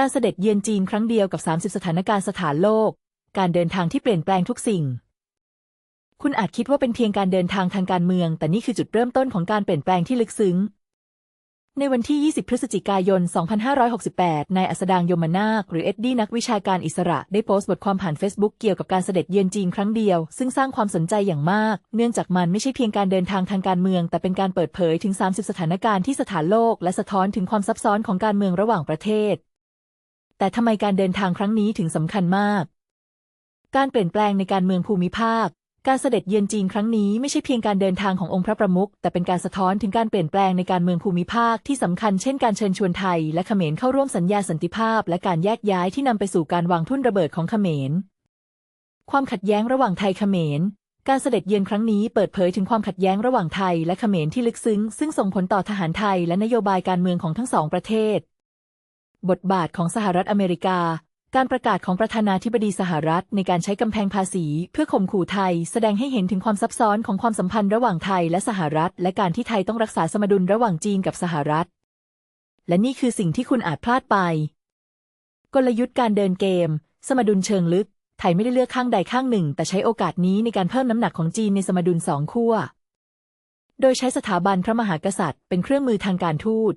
การเสด็จเยือนจีนครั้งเดียวกับ 30 สถานการณ์สถานโลก การเดินทางที่เปลี่ยนแปลงทุกสิ่ง คุณอาจคิดว่าเป็นเพียงการเดินทางทางการเมือง แต่นี่คือจุดเริ่มต้นของการเปลี่ยนแปลงที่ลึกซึ้ง ในวันที่ 20 พฤศจิกายน 2568 นายอัสดางยมนาค หรือเอ็ดดี้นักวิชาการอิสระ ได้โพสต์บทความผ่าน Facebook เกี่ยวกับการเสด็จเยือนจีนครั้งเดียว ซึ่งสร้างความสนใจอย่างมาก เนื่องจากมันไม่ใช่เพียงการเดินทางทางการเมือง แต่เป็นการเปิดเผยถึง 30 สถานการณ์ที่สถานโลก และสะท้อนถึงความซับซ้อนของการเมืองระหว่างประเทศ แต่ทำไมการเดินทางครั้งนี้ถึงสำคัญมาก การเปลี่ยนแปลงในการเมืองภูมิภาค การเสด็จเยือนจีนครั้งนี้ไม่ใช่เพียงการเดินทางขององค์พระประมุขแต่เป็นการสะท้อนถึงการเปลี่ยนแปลงในการเมืองภูมิภาคที่สำคัญเช่นการเชิญชวนไทย และเขมรเข้าร่วมสัญญาสันติภาพ และการแยกย้ายที่นำไปสู่การวางทุ่นระเบิดของเขมร ความขัดแย้งระหว่างไทยเขมรการเสด็จเยือนครั้งนี้เปิดเผยถึงความขัดแย้งระหว่างไทยและเขมรที่ลึกซึ้ง ซึ่งส่งผลต่อทหารไทยและนโยบายการเมืองของทั้งสองประเทศ บทบาทของสหรัฐอเมริกา การประกาศของประธานาธิบดีสหรัฐ ในการใช้กำแพงภาษีเพื่อข่มขู่ไทย แสดงให้เห็นถึงความซับซ้อนของความสัมพันธ์ระหว่างไทยและสหรัฐ และการที่ไทยต้องรักษาสมดุลระหว่างจีนกับสหรัฐ และนี่คือสิ่งที่คุณอาจพลาดไป กลยุทธ์การเดินเกม สมดุลเชิงลึก ไทยไม่ได้เลือกข้างใดข้างหนึ่ง แต่ใช้โอกาสนี้ในการเพิ่มน้ำหนักของจีนในสมดุลสองขั้วโดยใช้สถาบันพระมหากษัตริย์เป็นเครื่องมือทางการทูต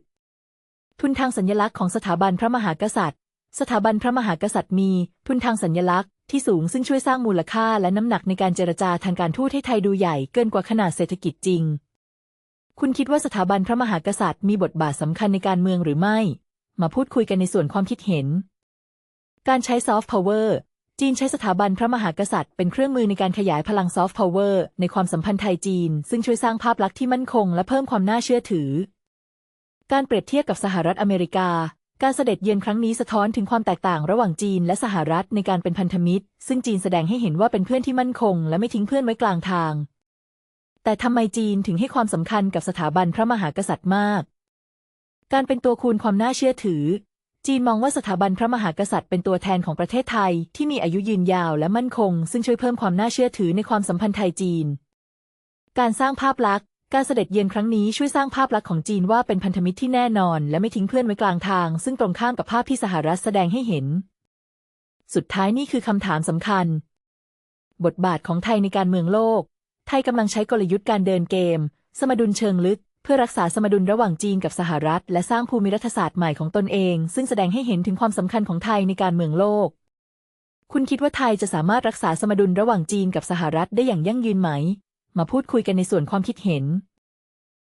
ทุนทางสัญลักษณ์ของสถาบันพระมหากษัตริย์ สถาบันพระมหากษัตริย์มี ทุนทางสัญลักษณ์ที่สูงซึ่งช่วยสร้างมูลค่าและน้ำหนักในการเจรจาทางการทูตให้ไทยดูใหญ่เกินกว่าขนาดเศรษฐกิจจริง คุณคิดว่าสถาบันพระมหากษัตริย์มีบทบาทสำคัญในการเมืองหรือไม่ มาพูดคุยกันในส่วนความคิดเห็น การใช้ซอฟต์พาวเวอร์จีนใช้สถาบันพระมหากษัตริย์เป็นเครื่องมือในการขยายพลังซอฟต์พาวเวอร์ในความสัมพันธ์ไทยจีน ซึ่งช่วยสร้างภาพลักษณ์ที่มั่นคงและเพิ่มความน่าเชื่อถือ การเปรียบเทียบกับสหรัฐอเมริกา การเสด็จเยือนครั้งนี้สะท้อนถึงความแตกต่างระหว่างจีนและสหรัฐในการเป็นพันธมิตร ซึ่งจีนแสดงให้เห็นว่าเป็นเพื่อนที่มั่นคง และไม่ทิ้งเพื่อนไว้กลางทาง แต่ทำไมจีนถึงให้ความสำคัญกับสถาบันพระมหากษัตริย์มาก การเป็นตัวคูณความน่าเชื่อถือ จีนมองว่าสถาบันพระมหากษัตริย์เป็นตัวแทนของประเทศไทย ที่มีอายุยืนยาวและมั่นคง ซึ่งช่วยเพิ่มความน่าเชื่อถือในความสัมพันธ์ไทยจีน การสร้างภาพลักษณ์ การเสด็จเยือนครั้งนี้ช่วยสร้างภาพลักษณ์ของจีนว่าเป็นพันธมิตรที่แน่นอน และไม่ทิ้งเพื่อนไว้กลางทาง ซึ่งตรงข้ามกับภาพที่สหรัฐแสดงให้เห็น สุดท้ายนี่คือคำถามสำคัญ บทบาทของไทยในการเมืองโลก ไทยกำลังใช้กลยุทธ์การเดินเกม สมดุลเชิงลึก เพื่อรักษาสมดุลระหว่างจีนกับสหรัฐ และสร้างภูมิรัฐศาสตร์ใหม่ของตนเอง ซึ่งแสดงให้เห็นถึงความสำคัญของไทยในการเมืองโลก คุณคิดว่าไทยจะสามารถรักษาสมดุลระหว่างจีนกับสหรัฐได้อย่างยั่งยืนไหม มาพูดคุยกันในส่วนความคิดเห็น